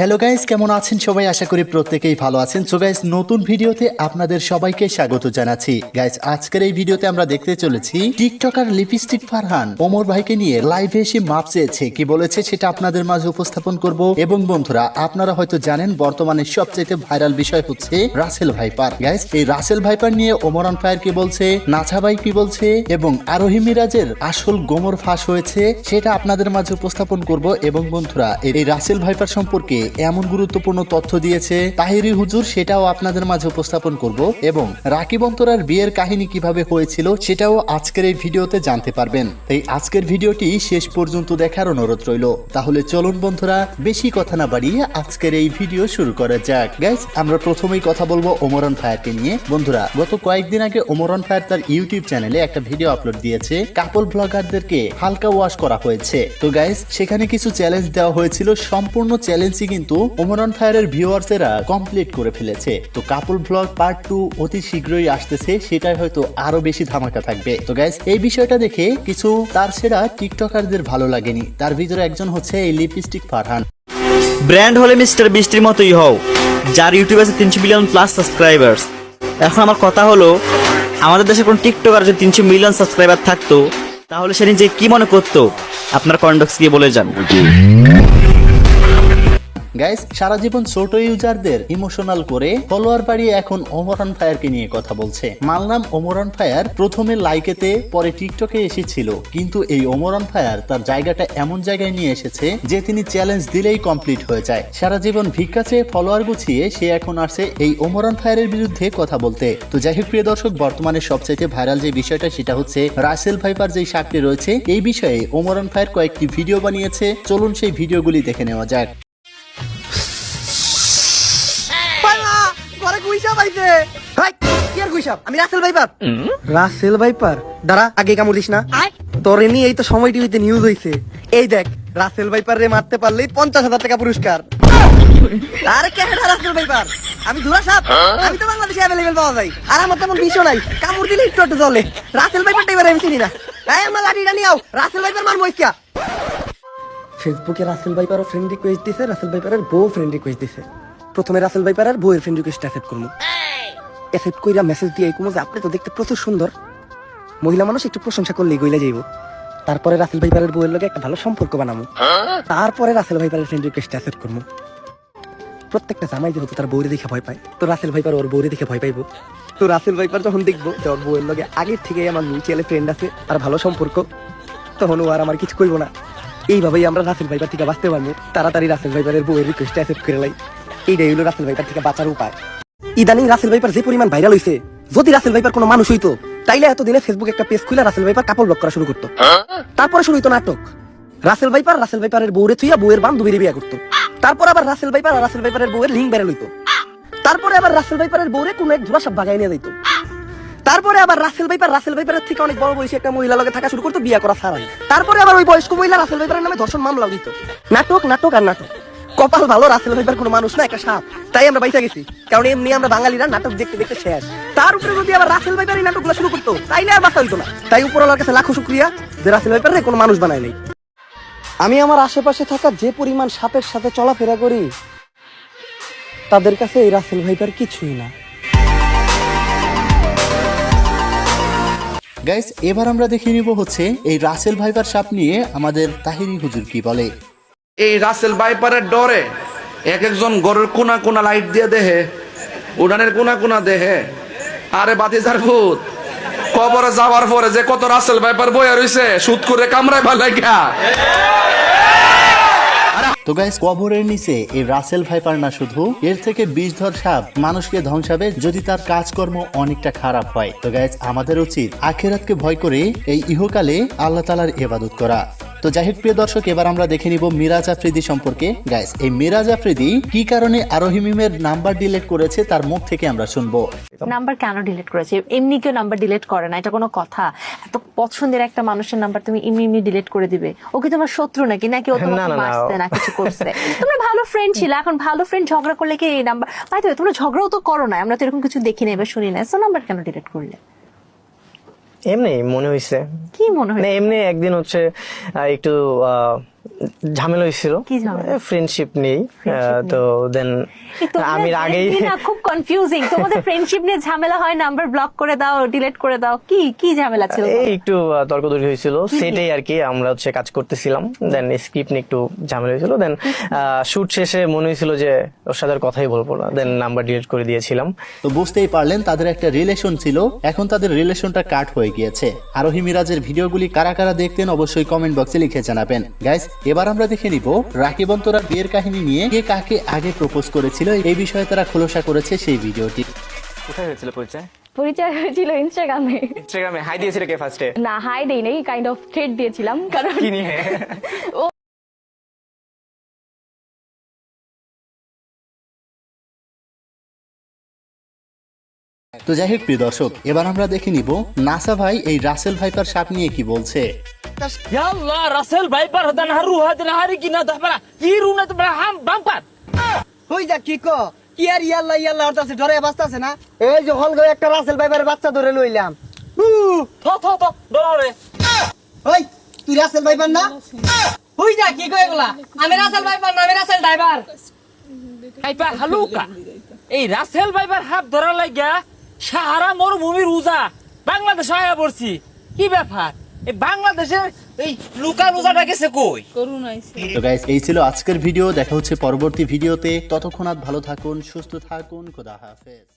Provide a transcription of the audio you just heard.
Hello guys কেমন আছেন সবাই? আশা করি প্রত্যেকেই ভালো আছেন। সো গাইস নতুন ভিডিওতে আপনাদের সবাইকে স্বাগত জানাচ্ছি। গাইস আজকের এই ভিডিওতে আমরা দেখতে চলেছি টিকটকার লিপস্টিক ফারহান। ওমর ভাইকে নিয়ে লাইভে এসে মাপ চেয়েছে। কি বলেছে সেটা আপনাদের মাঝে উপস্থাপন করব। এবং বন্ধুরা, আপনারা হয়তো জানেন, বর্তমানে সবচেয়ে ভাইরাল বিষয় হচ্ছে রাসেল ভাইপার। গাইস এই রাসেল ভাইপার নিয়ে ওমরান ফায়ার কি বলছে, নাছা ভাই কি বলছে এবং আরোহী মিরাজের আসল গোমর ফাঁস হয়েছে, সেটা আপনাদের মাঝে উপস্থাপন করব। এবং বন্ধুরা, এই রাসেল ভাইপার সম্পর্কে এমন গুরুত্বপূর্ণ তথ্য দিয়েছে তাহিরি হুজুর সেটাও আপনাদের মাঝে উপস্থাপন করব এবং রাকিব অন্তরার বিয়ের কাহিনী কীভাবে হয়েছিল সেটাও আজকের এই ভিডিওতে জানতে পারবেন। তাই আজকের ভিডিওটি শেষ পর্যন্ত দেখার অনুরোধ রইল। তাহলে চলুন বন্ধুরা, বেশি কথা না বাড়িয়ে আজকের এই ভিডিও শুরু করা যাক। গাইজ আমরা প্রথমেই কথা বলব ওমরন ফায়ারকে নিয়ে। বন্ধুরা, গত কয়েকদিন আগে ওমরন ফায়ার তার ইউটিউব চ্যানেলে একটা ভিডিও আপলোড দিয়েছে। কাপল ব্লগারদেরকে হালকা ওয়াশ করা হয়েছে। তো গাইজ সেখানে কিছু চ্যালেঞ্জ দেওয়া হয়েছিল। সম্পূর্ণ চ্যালেঞ্জই কিন্তু ওমরন ফায়ারের ভিউয়ার্সেরা কমপ্লিট করে ফেলেছে। তো কাপল ব্লগ পার্ট টু অতি শীঘ্রই আসতেছে, সেটাই হয়তো আরও বেশি ধামাকা থাকবে। তো গাইজ এই বিষয়টা দেখে কিছু তার সেরা টিকটকারদের ভালো লাগেনি। তার ভিতরে একজন হচ্ছে এই লিপস্টিক ফারহান। ব্র্যান্ড হলে মিস্টার বৃষ্টির মতোই হও, যার ইউটিউবে আছে তিনশো মিলিয়ন প্লাস সাবস্ক্রাইবার্স এখন আমার কথা হলো, আমাদের দেশে কোন টিকটকার যদি তিনশো মিলিয়ন সাবস্ক্রাইবার থাকতো, তাহলে সে নিজে কি মনে করতো? আপনার কন্ডক্স গিয়ে বলে যান গাইস সারা জীবন ছোট ইউজারদের ইমোশনাল করে ফলোয়ার বাড়িয়ে এখন ওমরান ফায়ারকে নিয়ে কথা বলছে। মানলাম ওমরান ফায়ার প্রথমে লাইকেতে, পরে টিকটকে এসেছিল। কিন্তু এই ওমরান ফায়ার তার জায়গাটা এমন জায়গায় নিয়ে এসেছে যে তিনি চ্যালেঞ্জ দিলেই কমপ্লিট হয়ে যায়। সারা জীবন ভিক্ষা চেয়ে ফলোয়ার গুছিয়ে সে এখন আসছে এই ওমরান ফায়ারের বিরুদ্ধে কথা বলতে। তো যাই হোক, প্রিয় দর্শক, বর্তমানে সবচাইতে ভাইরাল যে বিষয়টা, সেটা হচ্ছে রাসেল ভাইপার যে সাক্ষী রয়েছে, এই বিষয়ে ওমরান ফায়ার কয়েকটি ভিডিও বানিয়েছে। চলুন সেই ভিডিওগুলি দেখে নেওয়া যাক। হাই কি আর আমি রাসেল ভাইপার। Russell viper? দাঁড়া আগে কামড় দিস না। তোর এমনি এই তো সময় টিভিতে নিউজ হইছে। এই দেখ রাসেল ভাইপার রে মারতে পারলেই পঞ্চাশ হাজার টাকা পুরস্কার। আরে কেডা রাসেল ভাইপার? আমি ধুরা সাপ। আমি তো বাংলাদেশে অ্যাভেলেবেল পাওয়া যায়। আর আমার তেমন বিষয় নাই। কামড় দিলে একটু একটু চলে রাসেল ভাইপারটা এবার আমি চিনি না। এই আমার লাঠিটা নিয়ে আও। রাসেল ভাইপার মারবো ইসকা ফেসবুকে রাসেল ভাইপারও ফ্রেন্ড রিকোয়েস্ট দিছে রাসেল ভাইপারের বউ ফ্রেন্ড রিকোয়েস্ট দিছে। প্রথমে রাসেল ভাইপারের বউয়ের ফ্রেন্ড রিকোয়েস্ট অ্যাকসেপ্ট করব অ্যাকসেপ্ট কইরা মেসেজ দিয়ে কমো যে আপনি তো দেখতে প্রচুর সুন্দর। মহিলা মানুষ একটু প্রশংসা করলেই গইলা যাইব। তারপরে রাসেল ভাইপারের বউয়ের লগে একটা ভালো সম্পর্ক বানাবো তারপরে রাসেল ভাইপারের ফ্রেন্ড রিকোয়েস্ট অ্যাকসেপ্ট করব প্রত্যেকটা জামাই যেহেতু তার বউরে দেখে ভয় পায় তো রাসেল ভাইপার ওর বউরে দেখে ভয় পাইবো। তো রাসেল ভাইপার যখন দেখব যে ওর বউয়ের লগে আগের থেকেই আমার মিউচুয়াল ফ্রেন্ড আছে আর ভালো সম্পর্ক তখন ও আর আমার কিছু করব না। এইভাবেই আমরা রাসেল ভাইপার থেকে বাঁচতে পারব। তাড়াতাড়ি রাসেল ভাইপারের বউয়ের রিকোয়েস্ট অ্যাকসেপ্ট করে লাই। এইটাই হলো রাসেল ভাইপার থেকে বাঁচার উপায়। ইদানিং রাসেল ভাইপার যে পরিমাণ ভাইরাল হইছে, যদি রাসেল ভাইপার কোনো মানুষ হইতো, তাইলে এতদিনে ফেসবুকে একটা পেজ খুলে রাসেল ভাইপার কাপড় ব্লক করা শুরু করতো। তারপরে শুরু হইতো নাটক। রাসেল ভাইপার রাসেল ভাইপারের বউরে থুইয়া বউয়ের বান্ধবীরে বিয়ে করতো। তারপর আবার রাসেল ভাইপার আর রাসেল ভাইপারের বউয়ের লিঙ্ক বেড়ে লইতো তারপরে আবার রাসেল ভাইপারের বউরে কোনো এক ধুরা সব বাগাই নিয়ে দিত তারপরে আবার রাসেল ভাইপার রাসেল ভাইপারের থেকে অনেক বড় বয়সী একটা মহিলা লগে থাকা শুরু করতো বিয়া করা ছাড়াই। তারপরে আবার ওই বয়স্ক মহিলা রাসেল ভাইপারের নামে ধর্ষণ মামলা দিত নাটক নাটক আর নাটক। কপাল ভালো রাসেল ভাইপার কোনো মানুষ না একটা সাপ। তাই আমরা বাইসা গেছি। কারণ এমনি আমরা বাঙালিরা নাটক দেখতে দেখতে শেষ। তার উপরে যদি আবার রাসেল ভাইপার এই নাটকগুলো শুরু করতো, তাইলে আর বাঁচা হইতো না। তাই উপরওয়ালার কাছে লাখো শুক্রিয়া যে রাসেল ভাইপার কোনো মানুষ বানায় নাই। আমি আমার আশেপাশে থাকা যে পরিমাণ সাপের সাথে চলাফেরা করি, তাদের কাছে এই রাসেল ভাইপার কিছুই না। গাইস এবার আমরা দেখে নিব হচ্ছে এই রাসেল ভাইপার সাপ নিয়ে আমাদের তাহিরি হুজুর কি বলে। এই রাসেল বাইপারের ডরে এক একজন গরের কোনা কোনা লাইট দিয়ে দেহে উড়ানের কোনা কোনা দেহে। আরে বাতিজার ভূত, কবরে যাওয়ার পরে যে কত রাসেল বাইপার বইয়া রইছে, সুদ করে কামড়ায় ভালো লাগা তো গাইস কবরের নিচে এই রাসেল ভাইপার না শুধু, এর থেকে বিষধর সাপ মানুষকে ধ্বংসাবে যদি তার কাজকর্ম অনেকটা খারাপ হয়। তো গাইস আমাদের উচিত আখেরাতকে ভয় করে এই ইহকালে আল্লাহ তালার ইবাদত করা। তো যাই হোক প্রিয় দর্শক এবার আমরা দেখে নিব মিরাজ আফ্রিদি সম্পর্কে। গাইস এই মিরাজ আফ্রিদি কি কারণে আরোহিমিমের নাম্বার ডিলিট করেছে তার মুখ থেকে আমরা শুনব। নাম্বার কেন ডিলিট করেছে? এমনি কেউ নাম্বার ডিলিট করে না এটা কোনো কথা। এত পছন্দের একটা মানুষের নাম্বার তুমি এমনি এমনি ডিলিট করে দিবে। ও কি তোমার শত্রু নাকি? নাকি ও তোমাকে মারছে না কিছু করছে? তোমরা ভালো ফ্রেন্ড ছিল এখন ভালো ফ্রেন্ড ঝগড়া করলে কি এই নাম্বার বাই তোমরা ঝগড়াও তো করো না আমরা তো এরকম কিছু দেখি না এবার শুনি না। সো নাম্বার কেন ডিলিট করলে? এমনি মনে হয়েছে কি মনে হয় না এমনি একদিন হচ্ছে একটু আহ, ঝামেলা হয়েছিল। ফ্রেন্ডশিপ নেই। তো দেন আমি আগেই খুব কনফিউজিং তোমাদের ফ্রেন্ডশিপ নিয়ে ঝামেলা হয় নাম্বার ব্লক করে দাও ডিলিট করে দাও। কি কি ঝামেলা ছিল এই একটু হয়েছিল। সেটাই আর কি আমরা হচ্ছে কাজ করতেছিলাম। দেন স্ক্রিপ্ট নিয়ে একটু ঝামেলা হয়েছিল। দেন শুট শেষে মনে হয়েছিল যে ওর সাথে আর কথাই বলব না। দেন নাম্বার ডিলিট করে দিয়েছিলাম। তো বুঝতেই পারলেন তাদের একটা রিলেশন ছিল। এখন তাদের রিলেশনটা কাট হয়ে গিয়েছে। আরোহী মিরাজের ভিডিওগুলি কারা কারা দেখতেন অবশ্যই কমেন্ট বক্সে লিখে জানাবেন। গাইস এবার আমরা দেখে নিব রাকিব অন্তরা বিয়ের কাহিনী নিয়ে কে কাকে আগে প্রপোজ করেছিল এই বিষয়ে তারা খোলসা করেছে সেই ভিডিওটি। কোথায় হয়েছিল পরিচয়? পরিচয় হয়েছিল ইনস্টাগ্রামে ইনস্টাগ্রামে হাই দিয়েছিল কে ফার্স্টে না হাই দেই নাই কাইন্ড অফ থ্রেড দিয়েছিলাম কারণ কি নিয়ে? তো যাই হোক প্রিয় দর্শক এবার আমরা দেখে নিব নাসা ভাই এই রাসেল ভাইপার সাপ নিয়ে কি বলছে। রাসেল ভাইপার হারি কি না কি হাম বাম্পার। হই যা কি কো? কি আর ধরে না? এই যে হল একটা রাসেল ভাইপারের বাচ্চা ধরে লইলাম। থ থ থ ডরে হই তুই রাসেল ভাইপার না? হই যা কি কো এগুলা? আমি রাসেল ভাইপার না আমি রাসেল ড্রাইভার ভাইপার হালুকা এই রাসেল ভাইপার হাফ ধরা লাগিয়া সাহারা মরুভূমির উজা বাংলাদেশ আয়া পড়ছি। কি ব্যাপার? এই বাংলাদেশের এই লুকা রোজাটা গেছে কই? তো গাইস এই ছিল আজকের ভিডিও। দেখা হচ্ছে পরবর্তী ভিডিওতে। ততক্ষণ ভালো থাকুন সুস্থ থাকুন। খোদা হাফেজ।